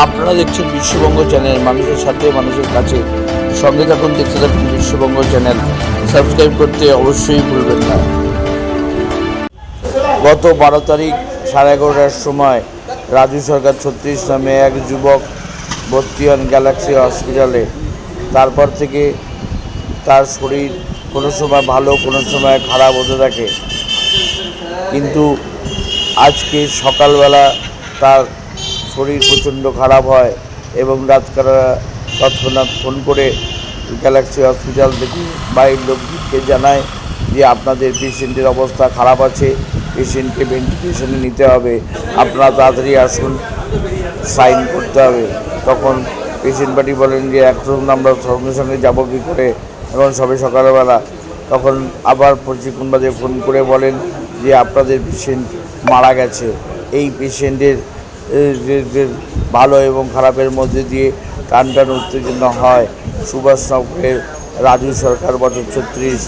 আপনারা দেখছেন বিশ্ববঙ্গ চ্যানেল। মানুষের সাথে মানুষের কাছে সঙ্গে থাকুন, দেখতে থাকুন বিশ্ববঙ্গ চ্যানেল। সাবস্ক্রাইব করতে অবশ্যই ভুলবেন না। গত বারো তারিখ সাড়ে এগারোটার সময় রাজু সরকার ছত্রিশ নামে এক যুবক ভর্তি হন গ্যালাক্সি হসপিটালে। তারপর থেকে তার শরীর কোনো সময় ভালো, কোনো সময় খারাপ হতে থাকে। কিন্তু আজকে সকালবেলা তার শরীর প্রচণ্ড খারাপ হয় এবং ডাক্তাররা তৎক্ষণাৎ ফোন করে গ্যালাক্সি হসপিটাল থেকে বাড়ির লোককে জানায় যে আপনাদের পেশেন্টের অবস্থা খারাপ আছে, পেশেন্টকে ভেন্টিলেশনে নিতে হবে। আপনারা তাড়াতাড়ি আসুন সাইন করতে হবে। তখন পেশেন্ট পার্টি বলেন যে এখন আমরা সঙ্গে সঙ্গে যাব কী করে? এখন সবে সকালবেলা তখন আবার প্রশিক্ষণবাদে ফোন করে বলেন যে, আপনাদের পেশেন্ট মারা গেছে। এই পেশেন্টের ভালো এবং খারাপের মধ্যে দিয়ে টান টান উত্তেজনা হয়, সুভাষ সুভাষনগরের রাজু সরকার বছর ছত্রিশ,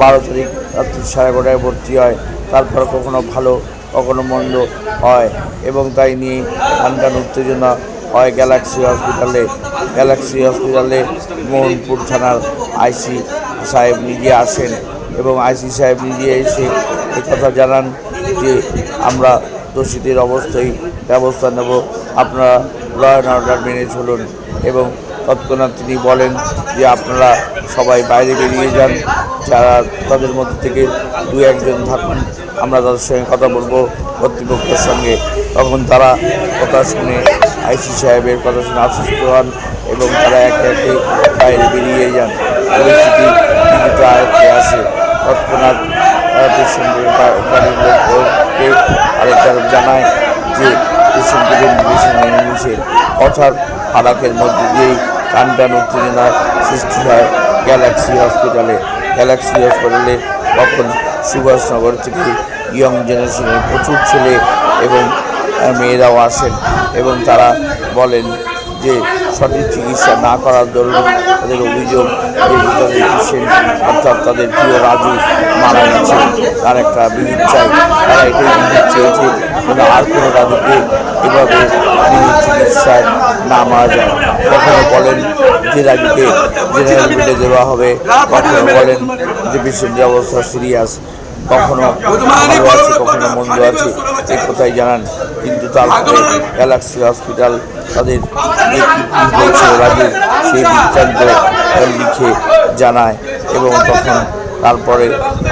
বারো তারিখ রাত্রি সাড়ে এগারোটায় ভর্তি হয়। তারপর কখনো ভালো, কখনো মন্দ হয় এবং তাই নিয়ে টান টান উত্তেজনা হয় গ্যালাক্সি হসপিটালে। গ্যালাক্সি হসপিটালে মোহনপুর থানার আইসি সাহেব নিজে আসেন এবং আইসি সাহেব নিজে এসে কথা জানান যে, আমরা দোষীদের অবস্থায় ব্যবস্থা নেব। আপনারা ল অ্যান্ড অর্ডার মেনে চলুন এবং তৎক্ষণাৎ তিনি বলেন যে আপনারা সবাই বাইরে বেরিয়ে যান, যারা তাদের মধ্যে থেকে দু একজন থাকুন। আমরা তাদের সঙ্গে কথা বলব কর্তৃপক্ষের সঙ্গে। তখন তারা কথা শুনে আইসি সাহেবের কথা শুনে আশ্বস্ত হন এবং তারা একে একে বাইরে বেরিয়ে যান। পরিস্থিতি আয়ত্তে আসে। তৎক্ষণাৎ আরেকবার জানায় যে পেশেন্টকে ফারাকের মধ্যে দিয়েই টান টান উত্তেজনার সৃষ্টি হয় গ্যালাক্সি হসপিটালে। গ্যালাক্সি হসপিটালে তখন সুভাষনগর থেকে ইয়ং জেনারেশনের প্রচুর ছেলে এবং মেয়েরাও আসেন এবং তারা বলেন যে সঠিক চিকিৎসা না করার দরুন তাদের অভিযোগ অর্থাৎ তাদের প্রিয় রাজু মারা গেছে। তার একটা বিহিত চাই। তারা এটাই চেয়েছে যেন আর কোনো রাজুকে এভাবে বিহিত চিকিৎসায় না মারা যায়। কখনো বলেন যে রাজুকে জেনারেল বেডে দেওয়া হবে, কখনো বলেন যে পেশেন্টের অবস্থা সিরিয়াস কখনো ভালো আছে কখনো মন্দ আছে এই কথাই জানান কিন্তু তারপরে গ্যালাক্সি হসপিটাল তাদের যে কী হয়েছে সেই বৃত্তান্ত লিখে জানায় এবং তখন তারপরে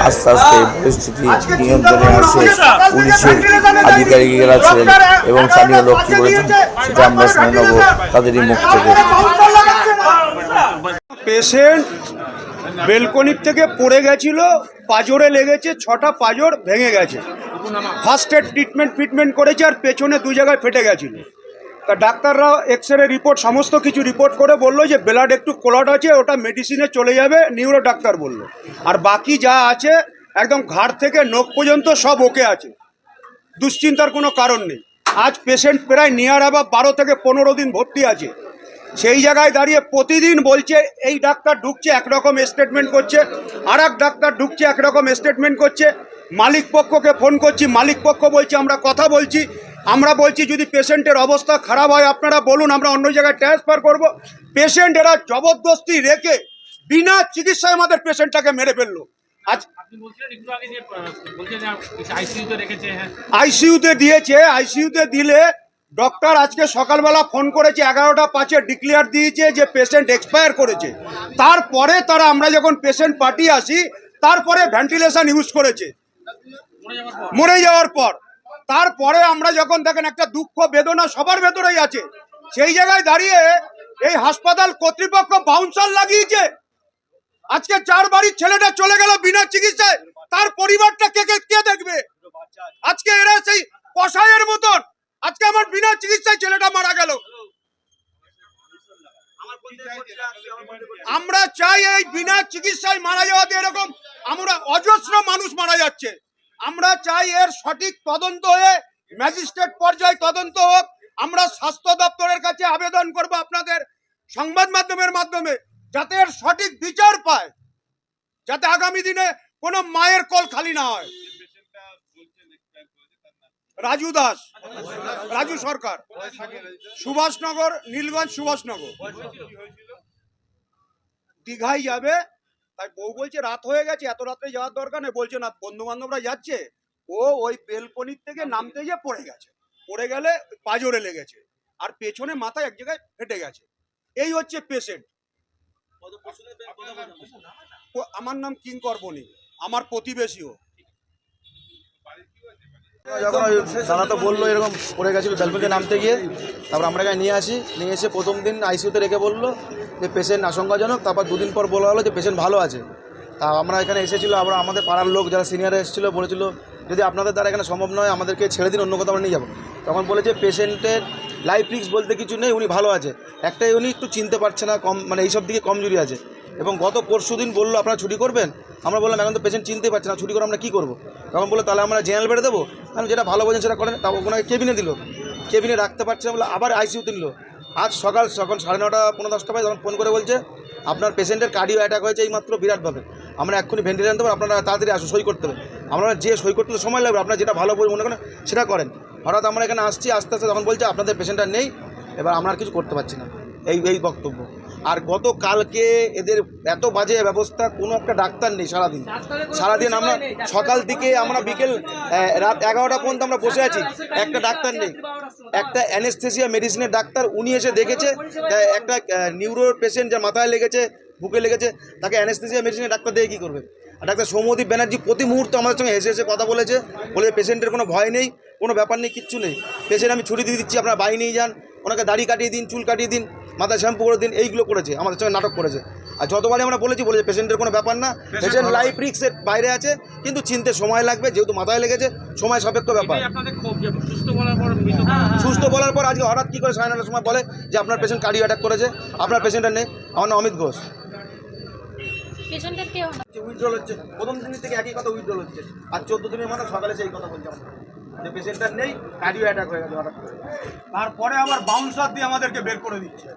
আস্তে আস্তে পরিস্থিতি নিয়ন্ত্রণে আসে পুলিশের আধিকারিকেরা ছিলেন এবং স্থানীয় লোক কী বলেছেন সেটা আমরা শুনে নেব তাদেরই মুখ থেকে পেশেন্ট বেলকনির থেকে পড়ে গেছিল, পাজরে লেগেছে, ছটা পাজর ভেঙে গেছে। ফার্স্ট এড ট্রিটমেন্ট ট্রিটমেন্ট করেছে আর পেছনে দু জায়গায় ফেটে গেছিল। তা ডাক্তাররা এক্স রে রিপোর্ট সমস্ত কিছু রিপোর্ট করে বলল যে ব্লাড একটু কোলাট আছে, ওটা মেডিসিনে চলে যাবে নিউরো ডাক্তার বলল। আর বাকি যা আছে, একদম ঘাড় থেকে নখ পর্যন্ত সব ওকে আছে। দুশ্চিন্তার কোনো কারণ নেই। আজ পেশেন্ট প্রায় নিয়ার আবার বারো থেকে পনেরো দিন ভর্তি আছে। সেই জায়গায় দাঁড়িয়ে প্রতিদিন বলছে এই ডাক্তার ঢুকছে একরকম স্টেটমেন্ট করছে আর এক ডাক্তার ঢুকছে একরকম স্টেটমেন্ট করছে মালিক পক্ষকে ফোন করছি মালিক পক্ষ বলছে আমরা কথা বলছি আমরা বলছি যদি পেশেন্টের অবস্থা খারাপ হয় আপনারা বলুন আমরা অন্য জায়গায় ট্রান্সফার করব। পেশেন্ট এরা জবরদস্তি রেখে বিনা চিকিৎসায় আমাদের পেশেন্টটাকে মেরে ফেলল। আজ রেখেছে হ্যাঁ। আইসিইউতে দিয়েছে আইসিইউতে দিলে ডক্টর আজকে সকালবেলা ফোন করেছে, এগারোটা পাঁচে ডিক্লেয়ার দিয়েছে যে পেশেন্ট এক্সপায়ার করেছে। তারপরে তারা, আমরা যখন পেশেন্ট পাঠিয়ে আসি, তারপরে ভেন্টিলেশন ইউজ করেছে। মরে যাওয়ার পর। তারপরে আমরা যখন দেখেন একটা দুঃখ বেদনা সবার ভেতরেই আছে। সেই জায়গায় দাঁড়িয়ে এই হাসপাতাল কর্তৃপক্ষ বাউন্সার লাগিয়েছে। আজকে চার বাড়ির ছেলেটা চলে গেল বিনা চিকিৎসায়। তার পরিবারটা কে কে কে দেখবে? আজকে এরা সেই কষায়ের মতন। আজকে আমার বিনা চিকিৎসায় ছেলেটা মারা গেল। আমরা চাই এই বিনা চিকিৎসায় মারা যাওয়াতে এরকম আমরা অজস্র মানুষ মারা যাচ্ছে। আমরা চাই এর সঠিক তদন্ত হয়ে, ম্যাজিস্ট্রেট পর্যায়ে তদন্ত হোক। আমরা স্বাস্থ্য দপ্তরের কাছে আবেদন করব আপনাদের সংবাদ মাধ্যমের মাধ্যমে, যাতে এর সঠিক বিচার পায়, যাতে আগামী দিনে কোনো মায়ের কল খালি না হয়। রাজু দাস, রাজু সরকার, সুভাষনগর, নীলগঞ্জ সুভাষনগর। দীঘায় যাবে, তাই বউ বলছে, রাত হয়ে গেছে, এত রাত্রে যাওয়ার দরকার নেই। বলছে, না বন্ধু বান্ধবরা যাচ্ছে। ও ওই বেলকনির থেকে নামতে গিয়ে পড়ে গেছে। পড়ে গেলে পাজরে লেগেছে। আর পেছনে মাথা এক জায়গায় ফেটে গেছে। এই হচ্ছে পেশেন্ট আমার নাম কিঙ্কর বণিক। আমার প্রতিবেশীও যখন ওই তারা তো বলল এরকম পড়ে গেছিল ব্যালকনিতে নামতে গিয়ে, তারপর আমরা এখানে নিয়ে আসি। নিয়ে এসে প্রথম দিন আইসিইউতে রেখে বলল যে পেশেন্ট আশঙ্কাজনক। তারপর দুদিন পর বলা হলো যে পেশেন্ট ভালো আছে। তা আমরা এখানে এসেছিল, আবার আমাদের পাড়ার লোক যারা সিনিয়র এসেছিল বলেছিল, যদি আপনাদের দ্বারা এখানে সম্ভব নয়, আমাদেরকে ছেড়ে দিন, অন্য কোথাও নিয়ে যাব। তখন বলেছে পেশেন্টের লাইফ রিক্স বলতে কিছু নেই, উনি ভালো আছে। একটাই উনি একটু চিনতে পারছে না, কম মানে এইসব দিকে কমজোরি আছে। এবং গত পরশু দিন বলল, আপনারা ছুটি করবেন? আমরা বললাম, এখন তো পেশেন্ট চিনতে পারছে না, ছুটি করে আমরা কী করব? তখন বলল, তাহলে আমরা জেনারেল বেড়ে দেবো? আমি যেটা ভালো বোঝেন সেটা করেন। তা ওনাকে কেবিনে দিল। কেবিনে রাখতে পারছে না বলে আবার আইসিইউতে নিল। আজ সকাল সকাল সাড়ে নটা, পনেরো, দশটা পাই তখন ফোন করে বলছে, আপনার পেশেন্টের কার্ডিও অ্যাটাক হয়েছে এই মাত্র বিরাটভাবে। আমরা এক্ষুনি ভেন্টিলেশন দেবো আপনারা তাড়াতাড়ি আসুন, সই করতে হবে। আমরা যে সই করতে সময় লাগবে, আপনার যেটা ভালো মনে করেন, সেটা করেন। হঠাৎ আমরা এখানে আসছি, আস্তে আস্তে তখন বলছে, আপনাদের পেশেন্টটা নেই, এবার আমরা আর কিছু করতে পারছি না। এই এই বক্তব্য। আর গতকালকে এদের এত বাজে ব্যবস্থা, কোনো একটা ডাক্তার নেই সারাদিন। সারাদিন আমরা সকাল থেকে আমরা বিকেল রাত এগারোটা পর্যন্ত আমরা বসে আছি, একটা ডাক্তার নেই। একটা অ্যানেস্থেসিয়া মেডিসিনের ডাক্তার, উনি এসে দেখেছে একটা নিউরো পেশেন্ট যার মাথায় লেগেছে, বুকে লেগেছে, তাকে অ্যানেস্থেসিয়া মেডিসিনের ডাক্তার দেখে কী করবে? আর ডাক্তার সৌমদীপ ব্যানার্জি প্রতি মুহূর্তে আমাদের সঙ্গে হেসে হেসে কথা বলেছে, বলে পেশেন্টের কোনো ভয় নেই, কোনো ব্যাপার নেই, কিচ্ছু নেই। পেশেন্ট আমি ছুটি দিয়ে দিচ্ছি, আপনারা বাড়ি নিয়ে যান, ওনাকে দাড়ি কাটিয়ে দিন, চুল কাটিয়ে দিন মাথায় শ্যাম্পু করে দিন এইগুলো করেছে আমাদের সঙ্গে নাটক করেছে। আর যতবারই আমরা বলেছি বলেছে পেশেন্টের কোনো ব্যাপার না পেশেন্ট লাইফ রিক্সের বাইরে আছে কিন্তু চিনতে সময় লাগবে যেহেতু মাথায় লেগেছে সময় সাপেক্ষ ব্যাপার। এটাই আপনাদের ক্ষোভ যে সুস্থ বলার পর মৃত সুস্থ বলার পর আজকে হঠাৎ কী করে সাড়ে নটার সময় বলে যে আপনার পেশেন্ট কার্ডিও অ্যাটাক করেছে আপনার পেশেন্টের নেই। আমার নাম অমিত ঘোষ। উইথড্রল হচ্ছে প্রথম দিন থেকে একই কথা উইথড্রল হচ্ছে। আর চোদ্দ দিনের মাথায় সকালে সেই কথা বলছে যে পেশেন্টটার নেই কার্ডিও অ্যাটাক হয়ে গেছে হঠাৎ করে। তারপরে আবার বাউন্সার দিয়ে আমাদেরকে বের করে দিচ্ছে।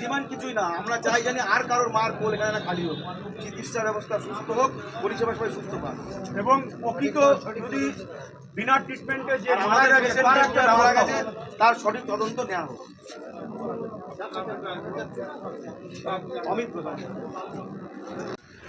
ডিমান্ড কিছুই না আমরা চাই জানি আর কারোর মার কোল এখানে না খালি হোক। চিকিৎসা ব্যবস্থা সুস্থ হোক পরিষেবা সবাই সুস্থ পাক। এবং প্রকৃত যদি বিনা ট্রিটমেন্টে যে মারা গেছে একটা একটা মারা গেছে তার সঠিক তদন্ত নেওয়া হোক। অমিত প্রধান।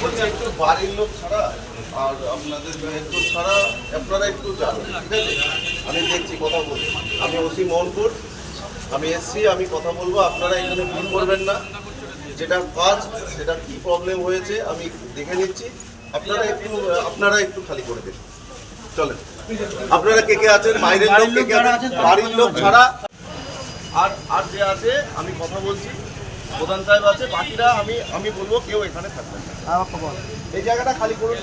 বলছি একটু বাড়ির লোক ছাড়া আর আপনাদের একটু ছাড়া আপনারা একটু যান ঠিক আছে? আমি দেখছি কথা বলছি। আমি ওসি মোহনপুর আমি এসছি আমি কথা বলব। আপনারা এখানে ভুল করবেন না। যেটা কাজ সেটা কি প্রবলেম হয়েছে আমি দেখে নিচ্ছি। আপনারা একটু আপনারা একটু খালি করে দিন। চলেন। আপনারা কে কে আছেন? বাইরের লোক কে কে আছেন? বাড়ির লোক ছাড়া আর আর যে আছে আমি কথা বলছি। প্রধান সাহেব আছে বাকিরা আমি আমি বলব কেউ এখানে থাকবেন না। এই জায়গাটা খালি করুন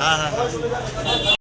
হ্যাঁ হ্যাঁ।